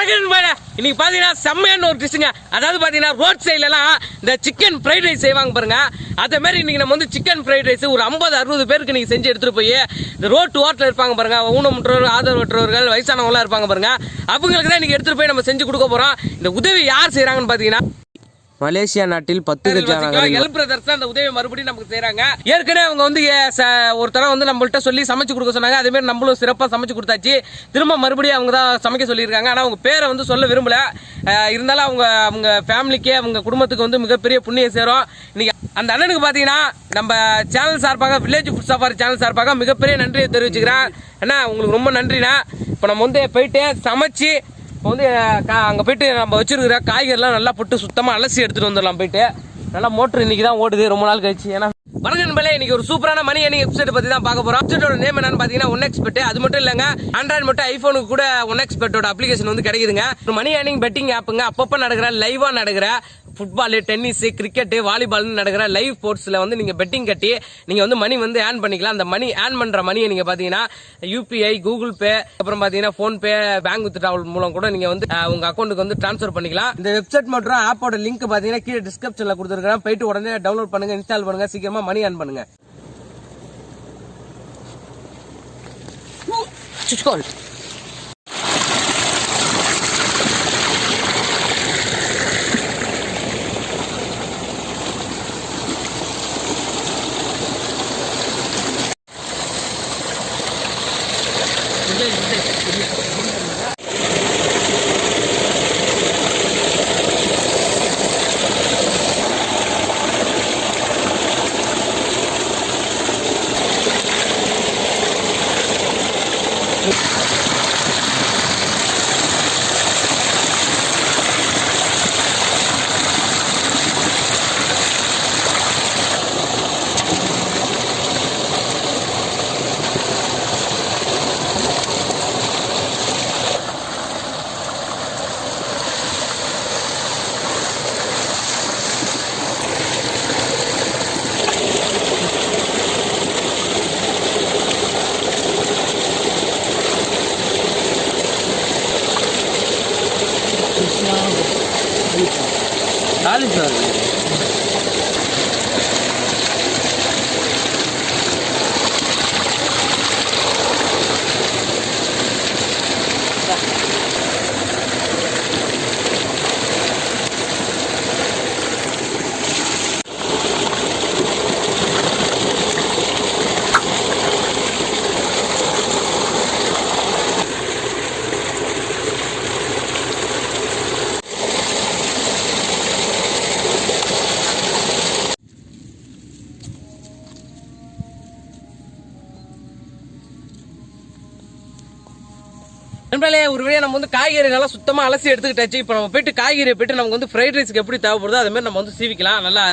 வணக்கம் மேடம் இன்னைக்கு பார்த்தீங்கன்னா செம்மையான ஒரு டிஷ்ஷுங்க அதாவது பார்த்தீங்கன்னா ரோட் சைட்லலாம் இந்த சிக்கன் ஃப்ரைட் ரைஸ் செய்வாங்க பாருங்க. அதே மாதிரி இன்னைக்கு நம்ம வந்து சிக்கன் ஃப்ரைட் ரைஸ் ஒரு ஐம்பது அறுபது பேருக்கு நீங்கள் செஞ்சு எடுத்துகிட்டு போய் இந்த ரோட்டு ஓட்டில் இருப்பாங்க பாருங்க. ஊனமுற்றோர்கள் ஆதரவற்றவர்கள் வயசானவங்களாம் இருப்பாங்க பாருங்க. அவங்களுக்கு தான் இன்னைக்கு எடுத்துட்டு போய் நம்ம செஞ்சு கொடுக்க போகிறோம் இந்த உதவி யார் செய்கிறாங்கன்னு பார்த்தீங்கன்னா மலேசியா நாட்டில் பத்து ஹெல்ப் பிரதர்ஸ் அந்த உதவி மறுபடியும் நமக்கு செய்றாங்க. ஏற்கனவே அவங்க வந்து ஒரு தடவை வந்து நம்மள்ட்ட சொல்லி சமைச்சு கொடுக்க சொன்னாங்க. அதே மாதிரி நம்மளும் சிறப்பா சமைச்சு கொடுத்தாச்சு. திரும்ப மறுபடியும் அவங்க தான் சமைக்க சொல்லியிருக்காங்க. ஆனா அவங்க பேரை வந்து சொல்ல விரும்பல. இருந்தாலும் அவங்க அவங்க ஃபேமிலிக்கே அவங்க குடும்பத்துக்கு வந்து மிகப்பெரிய புண்ணியம் சேரும். இன்னைக்கு அந்த அண்ணனுக்கு பாத்தீங்கன்னா நம்ம சேனல் சார்பாக வில்லேஜ் ஃபுட் சஃபாரி சேனல் சார்பாக மிகப்பெரிய நன்றியை தெரிவிச்சுக்கிறேன். அண்ணா உங்களுக்கு ரொம்ப நன்றிண்ணா. இப்போ நம்ம வந்து போயிட்டு சமைச்சு இப்போ வந்து கா- அங்கே போயிட்டு நம்ம வச்சிருக்கிற காய்கறிலாம் நல்லா போட்டு சுத்தமாக அலசி எடுத்துகிட்டு வந்துடலாம் போயிட்டு. நல்லா மோட்டர் இன்றைக்கி தான் ஓடுது ரொம்ப நாள் கழிச்சு. ஏன்னா வணக்கம் நண்பர்களே இன்னைக்கு ஒரு சூப்பரான மணி ஏர்னிங் வெப்சைட் பத்தி தான் பார்க்க போறோம். வெப்சைட்டோட நேம் என்னன்னு பாத்தீங்கன்னா ஒன் எக்ஸ்பெர்ட் அது மட்டும் இல்லங்க ஆண்ட்ராய்டு மட்டும் ஐபோனுக்கு கூட ஒன் எக்ஸ்பெர்ட்டோட அப்ளிகேஷன் வந்து கிடைக்குதுங்க. ஒரு மணி ஏர்னிங் பெட்டிங் ஆப்புங்க அப்பப்போ நடக்கிற லைவா நடக்கிற ஃபுட்பால் டென்னிஸ் கிரிக்கெட் வாலிபால்னு நடக்கிற லைவ் ஸ்போர்ட்ஸ்ல வந்து நீங்க பெட்டிங் கட்டி நீங்க வந்து மணி வந்து ஏர்ன் பண்ணிக்கலாம். அந்த மணி ஏர்ன் பண்ற மணியை நீங்க பாத்தீங்கன்னா யூபிஐ கூகுள் பே அப்புறம் பாத்தீங்கன்னா PhonePe bank with travel மூலம் கூட நீங்க வந்து அஹ், உங்க அக்கௌண்ட்டுக்கு வந்து ட்ரான்ஸ்ஃபர் பண்ணிக்கலாம். இந்த வெப்சைட் மற்றும் ஆப்போட லிங்க் பாத்தீங்கன்னா கீழே டிஸ்கிரிப்ஷன்ல கொடுத்துருக்கேன் போயிட்டு உடனே டவுன்லோட் பண்ணுங்க இன்ஸ்டால் பண்ணுங்க. சீக்கிரமா மணி ஏர்ன் பண்ணுங்க. நண்பர்களே ஒரு நம்ம வந்து காய்கறி நல்லா அலசி எடுத்துக்கிட்டாச்சு. இப்போ நம்ம போயிட்டு காய்கறியை போயிட்டு நமக்கு வந்து ஃப்ரைட் ரைஸ்க்கு எப்படி தேவைப்படுதோ அதே மாதிரி நம்ம வந்து சீவிக்கலாம். நல்லா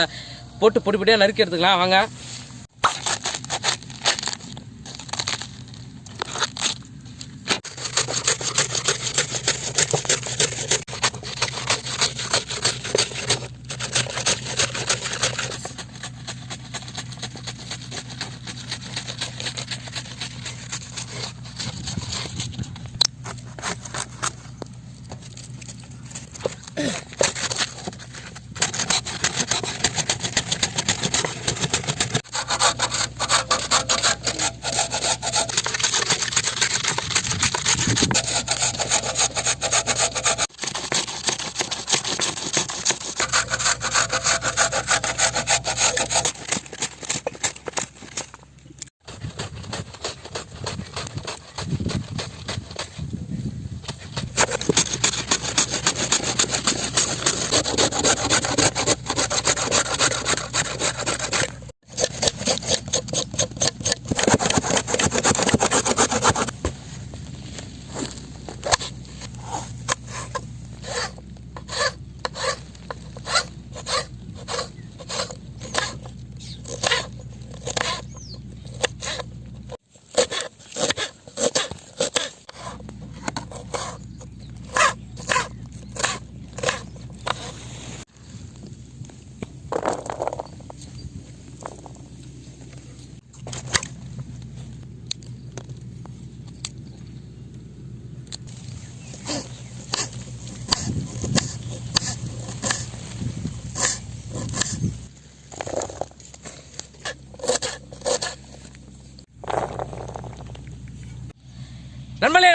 போட்டு பொடி பொடியாக நறுக்கி எடுத்துக்கலாம். வாங்க.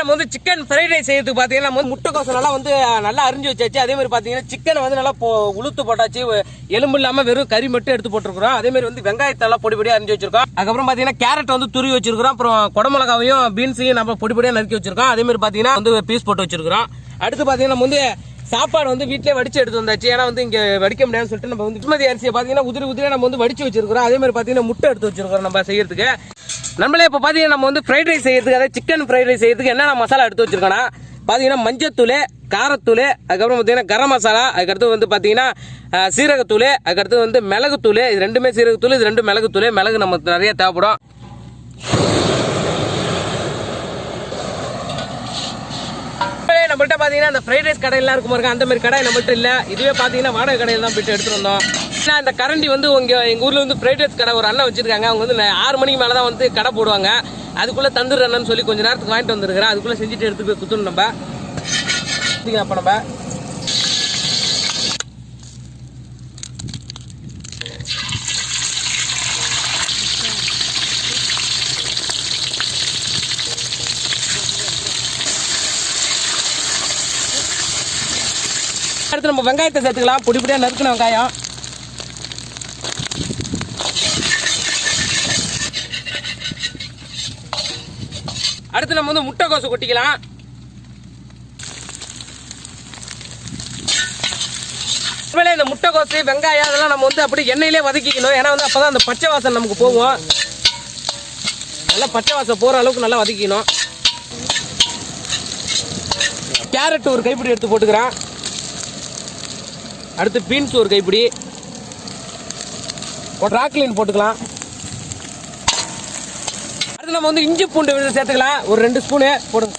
நம்ம வந்து சிக்கன் ஃப்ரைட் ரைஸ் செய்யறதுக்கு பார்த்தீங்கன்னா நம்ம வந்து முட்டைக்கோசம் நல்லா வந்து நல்லா அரிஞ்சு வச்சாச்சு. அதே மாதிரி பார்த்தீங்கன்னா சிக்கனை வந்து நல்லா போ உளுத்து போட்டாச்சு. எலும்பு இல்லாமல் வெறும் கறி மட்டும் எடுத்து போட்டுருக்கோம் அதே மாதிரி வந்து வெங்காயத்தெல்லாம் பொடி பொடியாக அரிஞ்சு வச்சிருக்கோம். அதுக்கப்புறம் பார்த்தீங்கன்னா கேரட் வந்து துருவி வச்சிருக்கிறோம். அப்புறம் குடமிளகாவையும் பீன்ஸையும் நம்ம பொடி பொடியாக நறுக்கி வச்சிருக்கோம். அதே மாதிரி பார்த்தீங்கன்னா வந்து பீஸ் போட்டு வச்சிருக்கிறோம். அடுத்து பார்த்தீங்கன்னா நம்ம வந்து சாப்பாடு வந்து வீட்டிலே வடிச்சு எடுத்து வந்தாச்சு. ஏன்னா வந்து இங்கே வடிக்க முடியாதுன்னு சொல்லிட்டு நம்ம வந்து சுமதி அரிசியை பார்த்தீங்கன்னா உதிரி உதிரியாக நம்ம வந்து வடிச்சு வச்சிருக்கிறோம். அதே மாதிரி பார்த்தீங்கன்னா முட்டை எடுத்து வச்சிருக்கிறோம் நம்ம செய்யறதுக்கு. நம்மளே இப்போ பார்த்தீங்கன்னா நம்ம வந்து ஃப்ரைட் ரைஸ் செய்யறதுக்கு அதாவது சிக்கன் ஃப்ரைட் ரைஸ் செய்யறதுக்கு என்னென்ன மசாலா எடுத்து வச்சிருக்கோன்னா பார்த்தீங்கன்னா மஞ்சத்தூள் காரத்தூள் அதுக்கப்புறம் பார்த்தீங்கன்னா கரம் மசாலா அதுக்கடுத்து வந்து பார்த்தீங்கன்னா சீரகத்தூள் அதுக்கடுத்து வந்து மிளகுத்தூள் இது ரெண்டுமே சீரகத்தூள் இது ரெண்டு மிளகுத்தூள் மிளகு நமக்கு நிறைய தேவைப்படும். நம்மள்கிட்ட பார்த்தீங்கன்னா அந்த ஃப்ரைட் ரைஸ் கடையெல்லாம் இருக்கும் பாருங்க அந்த மாதிரி கடை நம்மள்கிட்ட இல்லை. இதுவே பார்த்தீங்கன்னா வாடகை கடையில் தான் போயிட்டு எடுத்துகிட்டு வந்தோம். நான் இந்த கரண்டி வந்து இங்கே எங்கள் ஊரில் வந்து ஃப்ரைட் ரைஸ் கடை ஒரு அண்ணன் வச்சுருக்காங்க. அவங்க வந்து ஆறு மணிக்கு மேலே தான் வந்து கடை போடுவாங்க. அதுக்குள்ளே தந்துடுறேன்னு சொல்லி கொஞ்சம் நேரத்துக்கு வாங்கிட்டு வந்துருக்கிறேன். அதுக்குள்ளே செஞ்சுட்டு எடுத்து போய் குத்துணும் நம்ம. இதுங்க நம்ம. அடுத்து நம்ம வெங்காயத்தை சேர்த்துக்கலாம். பொடி பொடியாக நறுக்கின வெங்காயம். அடுத்து நம்ம வந்து முட்டைக்கோசு கொட்டிக்கலாம். உண்மையிலே இந்த முட்டைக்கோசு வெங்காயம் அதெல்லாம் நம்ம வந்து அப்படியே எண்ணெயிலே வதக்கிக்கணும். ஏன்னா வந்து அப்பதான் அந்த பச்சை வாசல் நமக்கு போகும். நல்லா பச்சை வாசம் போகிற அளவுக்கு நல்லா வதக்கிக்கணும். கேரட் ஒரு கைப்பிடி எடுத்து போட்டுக்கிறேன். அடுத்து பீன்ஸ் ஒரு கைப்பிடி. ஒரு ராக்லின் போட்டுக்கலாம். அடுத்து நம்ம வந்து இஞ்சி பூண்டு விழுது சேர்த்துக்கலாம். ஒரு ரெண்டு ஸ்பூனு போடுங்க.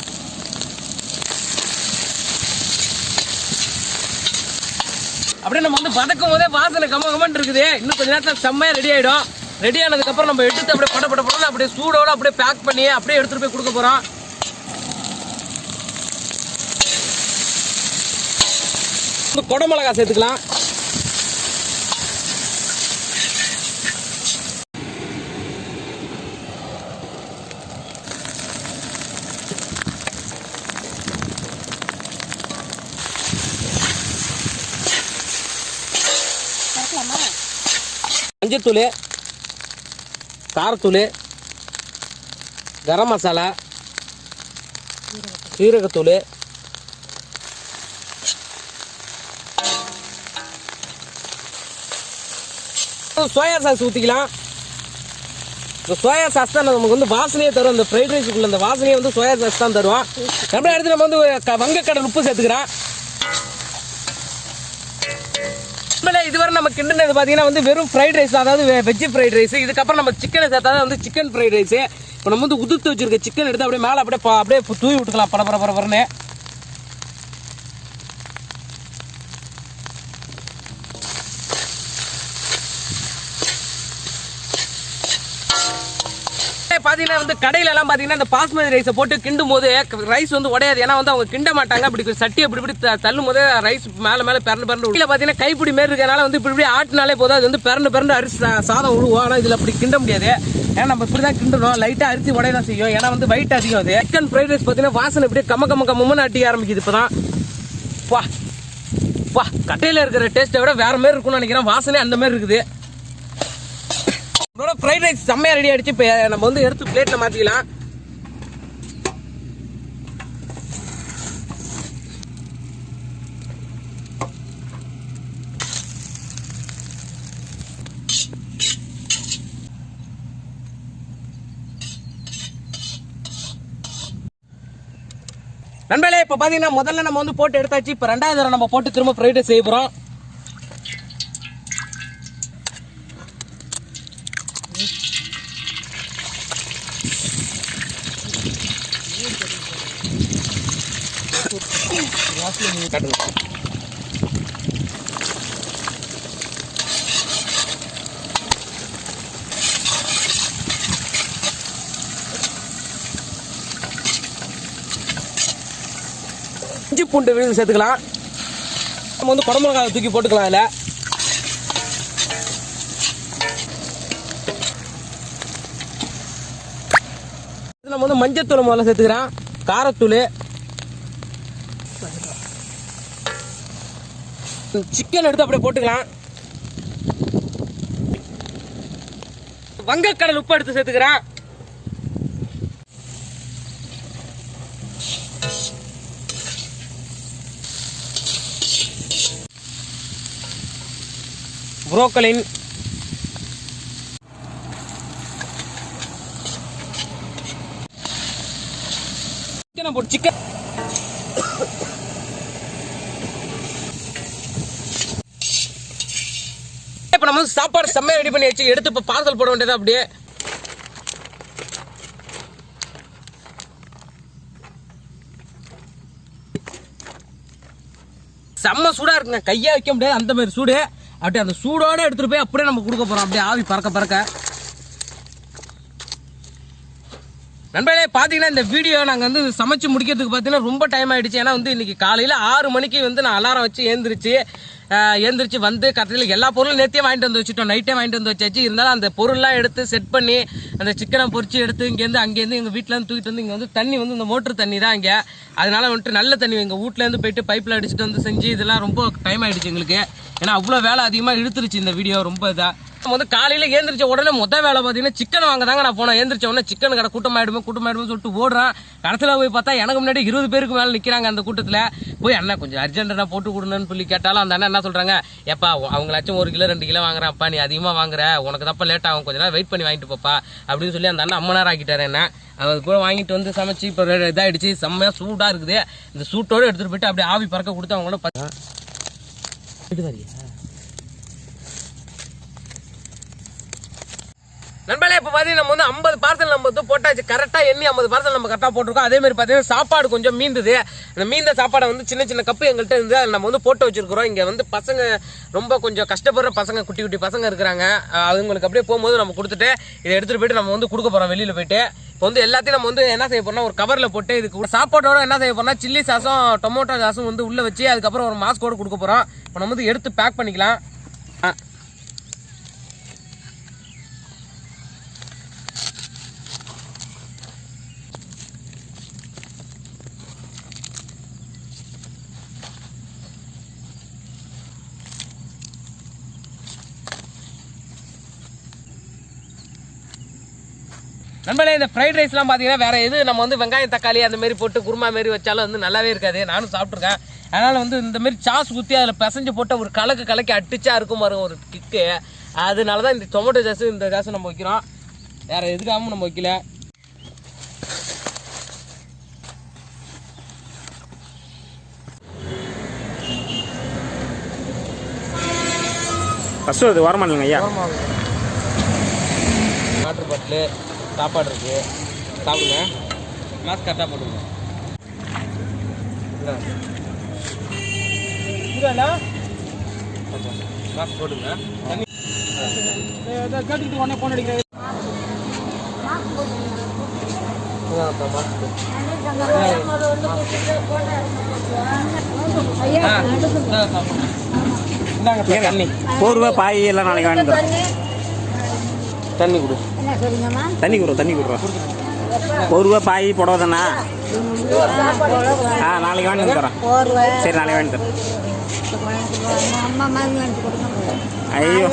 அப்படியே நம்ம வந்து வதக்கும் போதே வாசனை கம்ம கமன் இருக்குது. இன்னும் கொஞ்ச நேரத்தில் செம்மையாக ரெடி ஆகிடும் ரெடி ஆனதுக்கப்புறம் நம்ம எடுத்து அப்படியே பட பட படம் அப்படியே சூடோட அப்படியே பேக் பண்ணி அப்படியே எடுத்துகிட்டு போய் கொடுக்க போகிறோம் வந்து குடமிளகா சேர்த்துக்கலாம். மஞ்சத்தூள் காரத்தூள் கரம் மசாலா சீரகத்தூள். சோயா சாஸ் ஊற்றிக்கலாம் இந்த சோயா சாஸ் தான் நமக்கு வந்து வாசனையே தரும். அந்த ஃப்ரைட் ரைஸுக்குள்ள அந்த வாசனையே வந்து சோயா சாஸ் தான் தருவோம் நம்ம அடுத்து நம்ம வந்து வங்கக்கடல் உப்பு சேர்த்துக்கிறோம் உண்மையிலே இதுவரை நம்ம கிண்டுனது பார்த்தீங்கன்னா வந்து வெறும் ஃப்ரைட் ரைஸ் அதாவது வெஜ்ஜு ஃப்ரைட் ரைஸ் இதுக்கப்புறம் நம்ம சிக்கனை சேர்த்தா வந்து சிக்கன் ஃப்ரைட் ரைஸ் இப்போ நம்ம வந்து உதுத்து வச்சிருக்க சிக்கன் எடுத்து அப்படியே மேலே அப்படியே அப்படியே தூவி விட்டுக்கலாம். பரபர பரபரன்னு பார்த்தீங்கன்னா வந்து கடையில எல்லாம் பாத்தீங்கன்னா இந்த பாஸ்மதி ரைஸை போட்டு கிண்டும் போது ரைஸ் வந்து உடையாது. ஏன்னா வந்து அவங்க கிண்ட மாட்டாங்க. அப்படி சட்டி அப்படி இப்படி தள்ளும் போது ரைஸ் மேல மேல பிறண்டு பிறண்டு உள்ள பாத்தீங்கன்னா கைப்பிடி மாரி இருக்கனால வந்து இப்படி இப்படி ஆட்டினாலே போதும். அது வந்து பிறண்டு பிறண்டு அரிசி சாதம் விழுவோம் ஆனா இதுல அப்படி கிண்ட முடியாது. ஏன்னா நம்ம இப்படிதான் கிண்டணும். லைட்டா அரிசி உடைய தான் செய்யும். ஏன்னா வந்து வெயிட் அதிகம் அது. சிக்கன் ஃப்ரைட் ரைஸ் பாத்தீங்கன்னா வாசனை இப்படியே கம்ம கம்ம கம்மன்னு அட்டிக்க ஆரம்பிக்குது இப்பதான். வா. வா. கட்டையில இருக்கிற டேஸ்ட்டை விட வேற மாதிரி இருக்கும்னு நினைக்கிறேன். வாசனை அந்த மாதிரி இருக்குது. நம்மளோட ஃப்ரைட் ரைஸ் செம்மையாக ரெடி ஆகிடுச்சு இப்போ நம்ம வந்து எடுத்து பிளேட்டில் மாற்றிக்கலாம் நண்பர்களே இப்போ பார்த்தீங்கன்னா முதல்ல நம்ம வந்து போட்டு எடுத்தாச்சு. இப்போ ரெண்டாவது தடவை நம்ம போட்டு திரும்ப ஃப்ரைட் ரைஸ் செய்ய போகிறோம் இஞ்சி பூண்டு விழுந்து சேர்த்துக்கலாம். நம்ம வந்து குடமிளகாய் தூக்கி போட்டுக்கலாம் அதில் நம்ம வந்து மஞ்சத்தூள் முதல்ல சேர்த்துக்கிறேன். காரத்தூள். சிக்கன் எடுத்து அப்படியே போட்டுக்கலாம். வங்கக்கடல் உப்பு எடுத்து சேர்த்துக்கிறேன். புரோக்கலின் சிக்கனை போட்டு சிக்கன் இப்போ நம்ம வந்து சாப்பாடு செம்மையாக ரெடி பண்ணி வச்சு எடுத்து இப்போ பார்சல் போட வேண்டியது அப்படியே. செம்ம சூடா இருக்குங்க. கையா வைக்க முடியாது. அந்த மாதிரி சூடு. அப்படியே அந்த சூடோட எடுத்துட்டு போய் அப்படியே நம்ம கொடுக்க போறோம். அப்படியே ஆவி பறக்க பறக்க. நண்பர்களே பார்த்தீங்கன்னா இந்த வீடியோ நாங்கள் வந்து சமைச்சு முடிக்கிறதுக்கு பார்த்தீங்கன்னா ரொம்ப டைம் ஆகிடுச்சு ஏன்னா வந்து இன்றைக்கி காலையில் ஆறு மணிக்கு வந்து நான் அலாரம் வச்சு ஏந்திரிச்சு ஏந்திரிச்சு வந்து கடையில் எல்லா பொருளும் நேற்றே வாங்கிட்டு வந்து வச்சுட்டோம். நைட்டே வாங்கிட்டு வந்து வச்சாச்சு. இருந்தாலும் அந்த பொருள்லாம் எடுத்து செட் பண்ணி அந்த சிக்கனை பொரிச்சு எடுத்து இங்கேருந்து அங்கேருந்து எங்கள் வீட்டிலேருந்து தூக்கிட்டு வந்து இங்கே வந்து தண்ணி வந்து இந்த மோட்டர் தண்ணி தான் இங்கே. அதனால வந்துட்டு நல்ல தண்ணி எங்கள் வீட்டிலேருந்து போயிட்டு பைப்பில் அடிச்சுட்டு வந்து செஞ்சு இதெல்லாம் ரொம்ப டைம் ஆகிடுச்சு எங்களுக்கு. ஏன்னா அவ்வளோ வேலை அதிகமாக இழுத்துருச்சு இந்த வீடியோ ரொம்ப இதாக வந்து காலையில ஏந்திரிச்ச உடனே மொத்த வேலை பார்த்தீங்கன்னா சிக்கன் வாங்க தாங்க நான் போனேன். ஏந்திரிச்ச உடனே சிக்கன் கடை கூட்டமாயிடுமே கூட்டமாயிடுமே சொல்லிட்டு ஓடுறான். கடைசியில் போய் பார்த்தா எனக்கு முன்னாடி இருபது பேருக்கு மேலே நிற்கிறாங்க அந்த கூட்டத்தில். போய் அண்ணா கொஞ்சம் அர்ஜென்ட்டாக போட்டு கொடுங்கன்னு சொல்லி கேட்டாலும் அந்த அண்ணா என்ன சொல்கிறாங்க எப்பா அவங்களாச்சும் ஒரு கிலோ ரெண்டு கிலோ வாங்குறான்ப்பா நீ அதிகமாக வாங்குற. உனக்கு தப்பா லேட் ஆகும். கொஞ்ச நேரம் வெயிட் பண்ணி வாங்கிட்டு போப்பா. அப்படின்னு சொல்லி அந்த அண்ணா அம்மனார் நேரம் ஆக்கிட்டாரு என்ன அது கூட வாங்கிட்டு வந்து சமைச்சு இப்போ இதாகிடுச்சு செம்மையாக சூடாக இருக்குது. இந்த சூட்டோடு எடுத்துகிட்டு போயிட்டு அப்படியே ஆவி பறக்க கொடுத்து அவங்களோட ப- நண்பர்களே இப்போ பார்த்தீங்கன்னா நம்ம வந்து ஐம்பது பார்சல் நம்ம வந்து போட்டாச்சு. கரெக்டாக எண்ணி ஐம்பது பார்சல் நம்ம கரெக்டாக போட்டிருக்கோம். அதே மாதிரி பார்த்தீங்கன்னா சாப்பாடு கொஞ்சம் மீந்தது. அந்த மீந்த சாப்பாடை வந்து சின்ன சின்ன கப்பு எங்கள்கிட்ட இருந்து அதை நம்ம வந்து போட்டு வச்சிருக்கிறோம். இங்கே வந்து பசங்க ரொம்ப கொஞ்சம் கஷ்டப்படுற பசங்க குட்டி குட்டி பசங்க இருக்கிறாங்க. அவங்களுக்கு அப்படியே போகும்போது நம்ம கொடுத்துட்டு இதை எடுத்துகிட்டு போயிட்டு நம்ம வந்து கொடுக்க போகிறோம் வெளியில் போயிட்டு. இப்போ வந்து எல்லாத்தையும் நம்ம வந்து என்ன செய்ய போறோம்னா ஒரு கவரில் போட்டு இதுக்கு சாப்பாட்டோட என்ன செய்ய போறோம்னா சில்லி சாசம் டொமேட்டோ சாசம் வந்து உள்ளே வச்சு அதுக்கப்புறம் ஒரு மாஸ்கோடு கொடுக்க போகிறோம் இப்போ நம்ம வந்து எடுத்து பேக் பண்ணிக்கலாம். நண்பர்களே இந்த ஃப்ரைட் ரைஸ்லாம் பார்த்தீங்கன்னா வேற எது? நம்ம வந்து வெங்காயம் தக்காளி அந்த மாதிரி போட்டு குருமா மாரி வச்சாலும் வந்து நல்லாவே இருக்காது. நானும் சாப்பிட்ருக்கேன் அதனால வந்து இந்த மாதிரி சாஸ் ஊற்றி அதில் பிசைஞ்சு போட்ட ஒரு கலக்கு கலக்கி அடிச்சா இருக்கும் பாருங்க ஒரு கிக்கு அதனால தான் இந்த டொமேட்டோ சாஸ் இந்த சாஸ் நம்ம வைக்கிறோம். வேற எதுக்காகவும் நம்ம வைக்கல. ஃபஸ்ட்டு அது வரமா இல்லைங்க ஐயா. வாட்டர் பாட்டிலு சாப்பாடு இருக்கு. சாப்பிடுங்க. மாஸ்க் கரெக்டாக போட்டுங்க மாஸ்க் போட்டுங்க தண்ணி கேட்டுக்கிட்டு உடனே ஃபோன் அடிக்கிறேன். தண்ணி. போர்வை பாய் எல்லாம் நாளைக்கு வாங்கி தரோம் தண்ணி கொடு. தண்ணி கொடுறோம் தண்ணி கொடுறோம். போர்வை பாய் புடவை தானே? ஆ நாளைக்கு வாங்கி போர்வை சரி நாளைக்கு வாங்கி கொடுக்கணும் ஐயோ.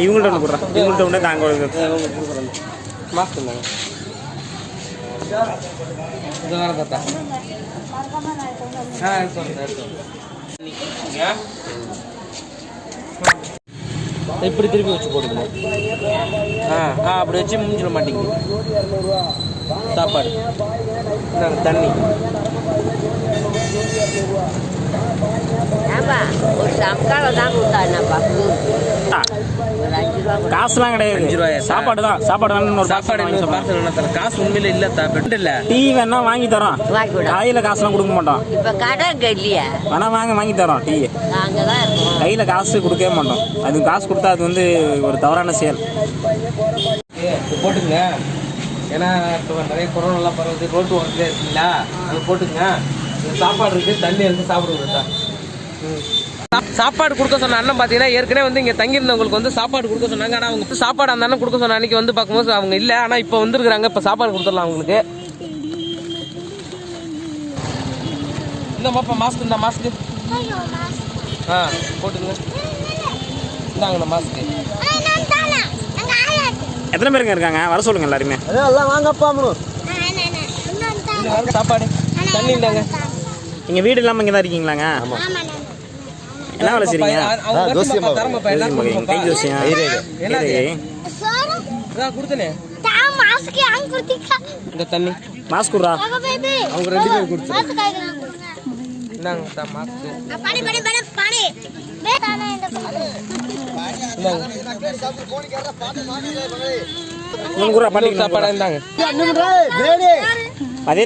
இவங்கள்ட்ட ஒன்று கொடுறோம் இவங்கள்ட்ட ஒன்று நாங்கள் வேற பார்த்தா ஆ இப்படி திருப்பி வச்சு போட்டுக்கணும். ஆ. ஆ அப்படி வச்சு முடிஞ்சிட மாட்டேங்குது சாப்பாடு. தண்ணி. காசுலாம் கிடையாது ரூபாயா? சாப்பாடு தான் சாப்பாடு வேணும் ஒரு சாப்பாடு காசு உண்மையில இல்ல தா பெட் இல்ல டீ வேணா வாங்கி தரோம் கையில் காசுலாம் கொடுக்க மாட்டோம் இப்போ கடை இல்லையா வேணா வாங்க வாங்கி தரோம் டீ கையில் காசு கொடுக்கவே மாட்டோம் அது காசு கொடுத்தா அது வந்து ஒரு தவறான செயல் போட்டுங்க ஏன்னா இப்போ நிறைய கொரோனாலாம் பரவுது ரோட்டு ஓரத்துலேயே இருக்குங்களா அது போட்டுங்க சாப்பாடு இருக்கு தண்ணி இருக்கு சாப்பிடுங்க சார். சாப்பாடு கொடுக்க சொன்ன அண்ணன் பார்த்தீங்கன்னா ஏற்கனவே வந்து இங்கே தங்கியிருந்தவங்களுக்கு வந்து சாப்பாடு கொடுக்க சொன்னாங்க. ஆனால் அவங்க சாப்பாடு அந்த அண்ணன் கொடுக்க சொன்ன அன்னைக்கு வந்து பார்க்கும்போது அவங்க இல்லை. ஆனால் இப்போ வந்துருக்குறாங்க. இப்போ சாப்பாடு கொடுத்துடலாம் அவங்களுக்கு. இந்த மாப்பா மாஸ்க் இந்த மாஸ்க்கு ஆ போட்டுங்க இந்தாங்கண்ணா மாஸ்க்கு எத்தனை பேருங்க இருக்காங்க? வர சொல்லுங்க எல்லாருமே. சாப்பாடு. தண்ணி இந்தாங்க நீங்க வீடு இல்லாம இங்க தான் இருக்கீங்களாங்க என்ன வேலை செய்றீங்க? எல்லாரும் கை. ஜோசியம். இந்த தண்ணி. மாஸ்க் குடுறா. அவங்க ரெண்டு பேரும் கொடுத்து பாட்டி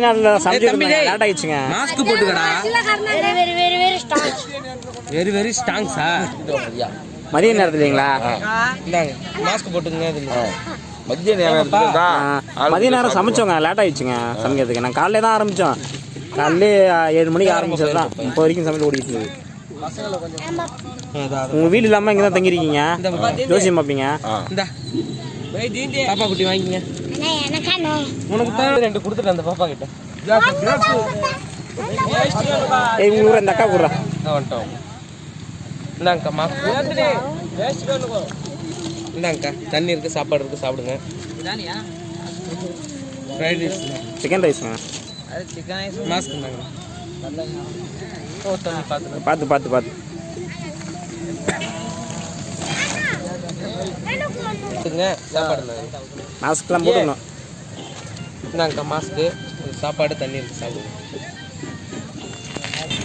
நாள்ல சமைச்சு. லேட் ஆயிடுச்சுங்க. மாஸ்க் போட்டுக்கடா. வெரி வெரி மதிய நேரத்துல இல்லைங்களா? இந்தாங்க மாஸ்க் போட்டுங்க மத்திய நேரம் மதிய நேரம் சமைச்சோங்க லேட் ஆயிடுச்சுங்க சமைக்கிறதுக்கு. நான் காலையில தான் ஆரம்பிச்சோம். காலையில ஏழு மணிக்கு ஆரம்பிச்சது தான் இப்போ வரைக்கும் சமையல் ஓடிட்டு இருக்குது. உங்க வீடு இல்லாம இங்க தான் தங்கியிருக்கீங்க ஜோசியம் பார்ப்பீங்க இந்தா. பாப்பா குட்டி வாங்கிங்க உனக்கு தான் ரெண்டு கொடுத்துட்டு அந்த பாப்பா கிட்ட. ஏய் அக்கா குடுறா வந்துட்டோம் இந்தாங்கக்கா மாஸ்க் இந்தாங்கக்கா தண்ணி இருக்கு சாப்பாடு இருக்கு சாப்பிடுங்க. ஃப்ரைட் ரைஸ் சிக்கன் மாஸ்க் இந்தாங்க ஓ தண்ணி பார்த்துங்க பார்த்து பார்த்து பார்த்து மாஸ்க்லாம் போட்டுக்கணும் இந்தாங்கக்கா மாஸ்க்கு. சாப்பாடு தண்ணி இருக்கு சாப்பிடுங்க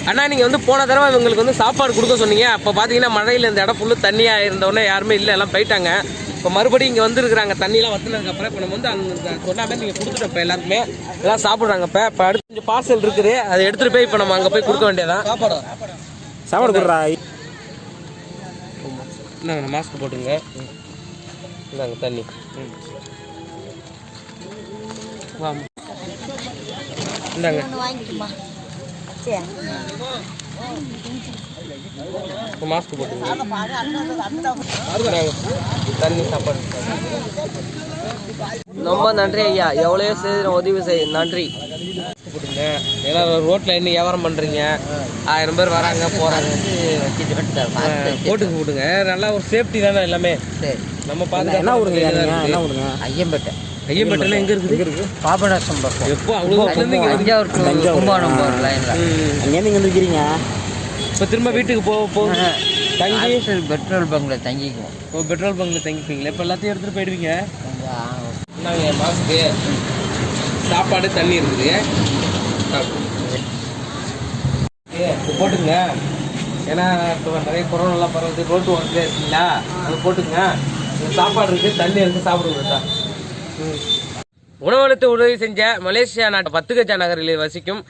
அண்ணா நீங்கள் வந்து போன தடவை இவங்களுக்கு வந்து சாப்பாடு கொடுக்க சொன்னீங்க. அப்போ பார்த்தீங்கன்னா மழையில் இந்த இடம் ஃபுல்லு தண்ணியாக இருந்தவொடனே யாருமே இல்லை எல்லாம் போயிட்டாங்க. இப்போ மறுபடியும் இங்கே வந்துருக்குறாங்க. தண்ணியெலாம் வத்துனதுக்கப்புறம் இப்போ நம்ம வந்து அந்த சொன்ன மாதிரி நீங்கள் கொடுத்துட்டோம் இப்போ எல்லாருக்குமே. எல்லாம் சாப்பிட்றாங்க இப்போ. இப்போ அடுத்து கொஞ்சம் பார்சல் இருக்குது. அதை எடுத்துகிட்டு போய் இப்போ நம்ம அங்கே போய் கொடுக்க வேண்டியதான் சாப்பாடு. சாப்பாடு குடுறா. இந்தாங்க மாஸ்க் போட்டுங்க. இந்தாங்க தண்ணி. ம் வா இந்தாங்க மாஸ்க் போட்டுங்க. தண்ணி சாப்பாடு. ரொம்ப நன்றி ஐயா. எவ்வளோ செய்து உதவி செய் நன்றி. போட்டுங்க எல்லாரும் ரோட்டில் என்ன வியாபாரம் பண்ணுறீங்க ஆயிரம் பேர் வராங்க போகிறாங்க போட்டுக்கு போட்டுங்க. நல்லா ஒரு சேஃப்டி தானே எல்லாமே. நம்ம பார்த்து என்ன ஊருங்க நீங்க என்ன ஊருங்க? ஐயம்பேட்டை. ஐயம்பேட்டெல்லாம் எங்கே இருக்குது? பாபநாசம் பக்கம் எப்போ அவ்வளோ தஞ்சாவூர் தஞ்சாவூர். கும்பகோணம் போகிற லைனில். அங்கேருந்து இங்க வந்துருக்கீங்க? இப்போ திரும்ப வீட்டுக்கு போக போ. தங்கி. பெட்ரோல் பங்கில் தங்கிக்குவோம். இப்போ பெட்ரோல் பங்கில் தங்கிப்பீங்களா? இப்போ எல்லாத்தையும் எடுத்துகிட்டு போயிடுவீங்க? நாங்கள் மாஸ்க்கு சாப்பாடு தண்ணி இருக்குது. போட்டுங்க. ஏன்னா இப்போ நிறைய கொரோனாலாம் பரவுது. ரோட்டு ஓரத்துலேயே இருக்கீங்களா? அது போட்டுங்க. சாப்பாடு இருக்குது தண்ணி இருந்து சாப்பிடுங்க சார் உணவளித்து உதவி செஞ்ச மலேசியா நாட்டு பத்துகஜா நகரில் வசிக்கும்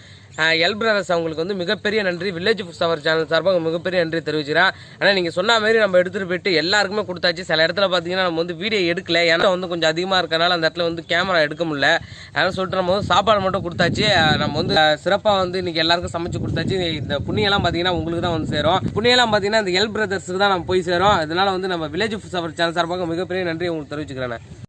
எல் பிரதர்ஸ் அவங்களுக்கு வந்து மிகப்பெரிய நன்றி. வில்லேஜ் ஃபுட்ஸ் சவர் சேனல் சார்பாக மிகப்பெரிய நன்றி தெரிவிச்சுக்கிறேன். ஆனால் நீங்கள் சொன்ன மாதிரி நம்ம எடுத்துகிட்டு போயிட்டு எல்லாருக்குமே கொடுத்தாச்சு. சில இடத்துல பார்த்தீங்கன்னா நம்ம வந்து வீடியோ எடுக்கல. ஏன்னா வந்து கொஞ்சம் அதிகமாக இருக்கனால அந்த இடத்துல வந்து கேமரா எடுக்க முடியல. அதனால சொல்லிட்டு நம்ம வந்து சாப்பாடு மட்டும் கொடுத்தாச்சு. நம்ம வந்து சிறப்பாக வந்து இன்றைக்கி எல்லாருக்கும் சமைச்சு கொடுத்தாச்சு. இந்த புண்ணியெல்லாம் பார்த்தீங்கன்னா உங்களுக்கு தான் வந்து சேரும். புண்ணியெல்லாம் பார்த்தீங்கன்னா இந்த எல் பிரதர்ஸுக்கு தான் நம்ம போய் சேரும். அதனால வந்து நம்ம வில்லேஜ் ஃபுட்ஸ் சவர் சேனல் சார்பாக மிகப்பெரிய நன்றி உங்களுக்கு தெரிவிச்சுக்கிறேன்